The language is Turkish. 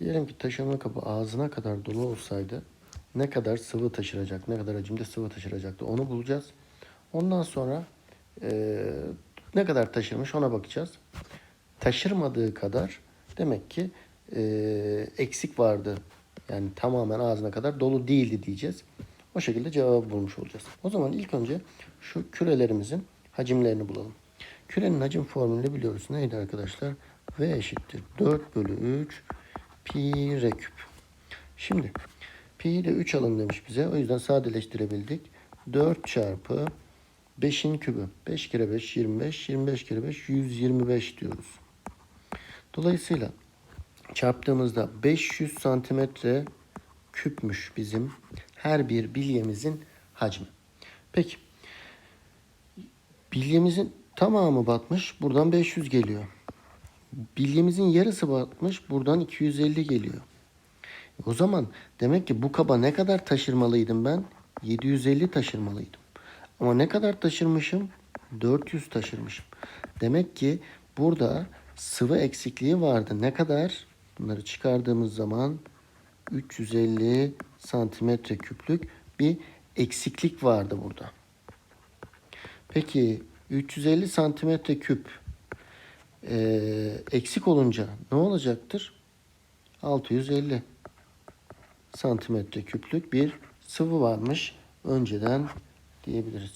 Diyelim ki taşıma kabı ağzına kadar dolu olsaydı ne kadar sıvı taşıracak, ne kadar hacimde sıvı taşıracaktı onu bulacağız. Ondan sonra eee, ne kadar taşırmış ona bakacağız. Taşırmadığı kadar demek ki eee, eksik vardı. Yani tamamen ağzına kadar dolu değildi diyeceğiz. O şekilde cevabı bulmuş olacağız. O zaman ilk önce şu kürelerimizin hacimlerini bulalım. Kürenin hacim formülünü biliyoruz. Neydi arkadaşlar? V eşittir 4 bölü 3 pi r küp. Şimdi pi de 3 alın demiş bize. O yüzden sadeleştirebildik. 4 çarpı 5'in kübü. 5 kere 5 25. 25 kere 5 125 diyoruz. Dolayısıyla çarptığımızda 500 santimetre küpmüş bizim her bir bilyemizin hacmi. Peki bilyemizin tamamı batmış. Buradan 500 geliyor. Bilyemizin yarısı batmış. Buradan 250 geliyor. O zaman demek ki bu kaba ne kadar taşırmalıydım ben? 750 taşırmalıydım. Ama ne kadar taşırmışım? 400 taşırmışım. Demek ki burada sıvı eksikliği vardı. Ne kadar? Bunları çıkardığımız zaman 350 santimetre küplük bir eksiklik vardı burada. Peki 350 santimetre küp eee, eksik olunca ne olacaktır? 650 santimetre küplük bir sıvı varmış önceden diyebiliriz.